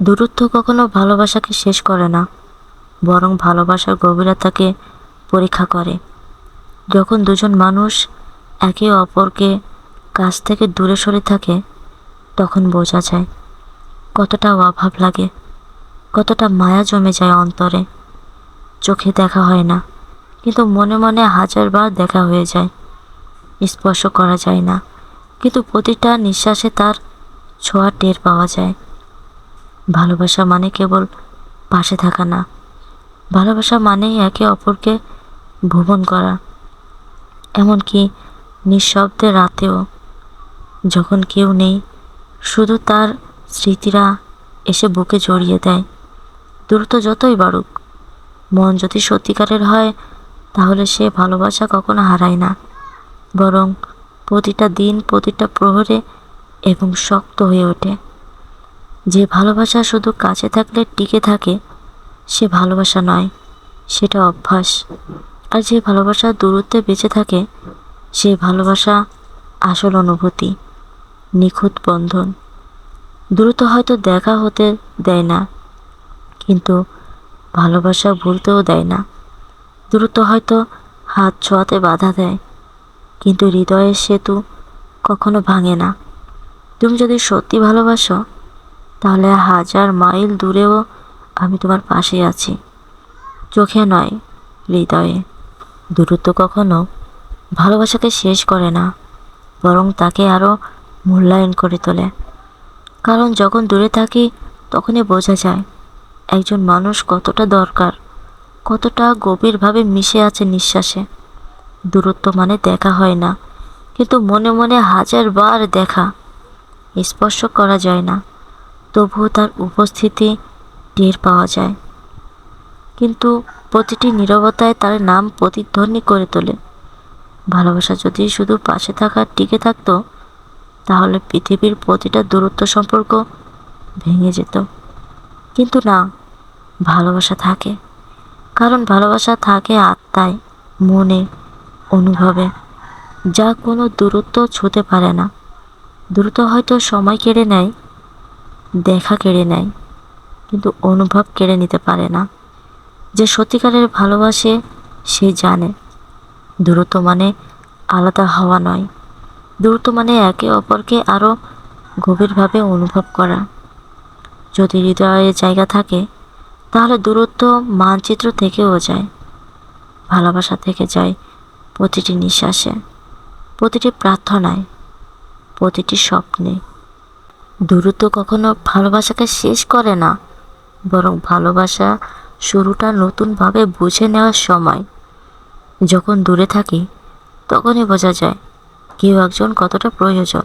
দূরত্ব কখনো ভালোবাসাকে শেষ করে না, বরং ভালোবাসার গভীরতাকে পরীক্ষা করে। যখন দুজন মানুষ একে অপরকে কাছ থেকে দূরে সরে থাকে, তখন বোঝা যায় কতটা অভাব লাগে, কতটা মায়া জমে যায় অন্তরে। চোখে দেখা হয় না, কিন্তু মনে মনে হাজারবার দেখা হয়ে যায়। স্পর্শ করা যায় না, কিন্তু প্রতিটা নিঃশ্বাসে তার ছোঁয়া টের পাওয়া যায়। ভালোবাসা মানে কেবল পাশে থাকা না। ভালোবাসা মানেই একে অপরকে ভুবন করা। এমনকি নিঃশব্দে রাতেও, যখন কেউ নেই, শুধু তার স্মৃতিরা এসে বুকে জড়িয়ে দেয়। দ্রুত যতই বাড়ুক, মন যদি সত্যিকারের হয়, তাহলে সে ভালোবাসা কখনো হারায় না। বরং প্রতিটা দিন প্রতিটা প্রহরে এবং শক্ত হয়ে ওঠে। যে ভালোবাসা শুধু কাছে থাকলে টিকে থাকে, সে ভালোবাসা নয়, সেটা অভ্যাস। আর যে ভালোবাসা দূরত্বে বেঁচে থাকে, সে ভালোবাসা আসল অনুভূতি, নিখুঁত বন্ধন। দ্রুত হয়তো দেখা হতে দেয় না, কিন্তু ভালোবাসা ভুলতেও দেয় না। দ্রুত হয়তো হাত ছোঁয়াতে বাধা দেয়, কিন্তু হৃদয়ের সেতু কখনো ভাঙে না। তুমি যদি সত্যি ভালোবাসো তাহলে হাজার মাইল দূরেও আমি তোমার পাশে আছি। চোখে নয়, হৃদয়ে। দূরত্ব কখনো ভালোবাসাকে শেষ করে না, বরং তাকে আরও মূল্যায়ন করে তোলে। কারণ যখন দূরে থাকি, তখনই বোঝা যায়, একজন মানুষ কতটা দরকার, কতটা গভীরভাবে মিশে আছে নিঃশ্বাসে। দূরত্ব মানে দেখা হয় না, কিন্তু মনে মনে হাজার বার দেখা। স্পর্শ করা যায় না। তবুও তার উপস্থিতি টের পাওয়া যায়। কিন্তু প্রতিটি নীরবতায় তার নাম প্রতিধ্বনি করে তোলে। ভালোবাসা যদি শুধু পাশে থাকা, টিকে থাকতো, তাহলে পৃথিবীর প্রতিটা দূরত্ব সম্পর্ক ভেঙে যেত। কিন্তু না, ভালোবাসা থাকে। কারণ ভালোবাসা থাকে আত্মায়, মনে, অনুভবে। যা কোনো দূরত্ব ছুঁতে পারে না। দ্রুত হয়তো সময় কেড়ে নেয় দেখা কেড়ে নেয়, কিন্তু অনুভব কেড়ে নিতে পারে না। যে সত্যিকারের ভালোবাসে, সে জানে, দূরত্ব মানে আলাদা হওয়া নয়। দূরত্ব মানে একে অপরকে আরও গভীরভাবে অনুভব করা। যদি হৃদয়ে জায়গা থাকে, তাহলে দূরত্ব মানচিত্র থেকেও যায়, ভালোবাসা থেকে যায়, প্রতিটি নিঃশ্বাসে, প্রতিটি প্রার্থনায়, প্রতিটি স্বপ্নে। দূরত্ব কখনো ভালোবাসাকে শেষ করে না, বরং ভালোবাসা শুরুটা নতুনভাবে বুঝে নেওয়ার সময়। যখন দূরে থাকি, তখনই বোঝা যায় কেউ একজন কতটা প্রয়োজন।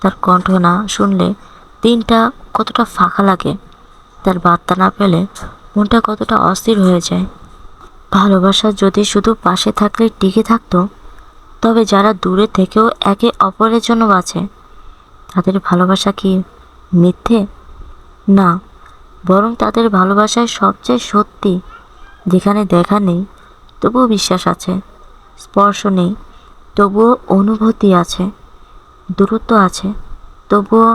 তার কণ্ঠ না শুনলে দিনটা কতটা ফাঁকা লাগে, তার বার্তা না পেলে মনটা কতটা অস্থির হয়ে যায়। ভালোবাসা যদি শুধু পাশে থাকলে টিকে থাকতো, তবে যারা দূরে থেকেও একে অপরের জন্য বাঁচে তাদের ভালোবাসা কি মিথ্যে? না, বরং তাদের ভালোবাসায় সবচেয়ে সত্যি। যেখানে দেখা নেই, তবুও বিশ্বাস আছে, স্পর্শ নেই, তবুও অনুভূতি আছে, দূরত্ব আছে, তবুও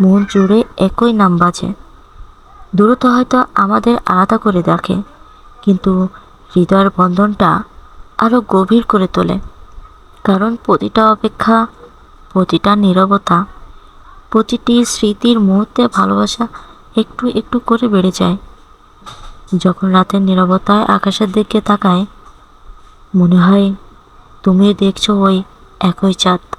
মন জুড়ে একই নাম বাজে। দূরত্ব হয়তো আমাদের আলাদা করে দেখে, কিন্তু হৃদয়ের বন্ধনটা আরও গভীর করে তোলে। কারণ প্রতিটা অপেক্ষা, প্রতিটা নীরবতা প্রতিটি স্মৃতির মুহূর্তে ভালোবাসা একটু একটু করে বেড়ে যায়। যখন রাতের নিরবতায় আকাশের দিকে তাকায়, মনে হয় তুমি দেখছ ওই একই চাঁদ।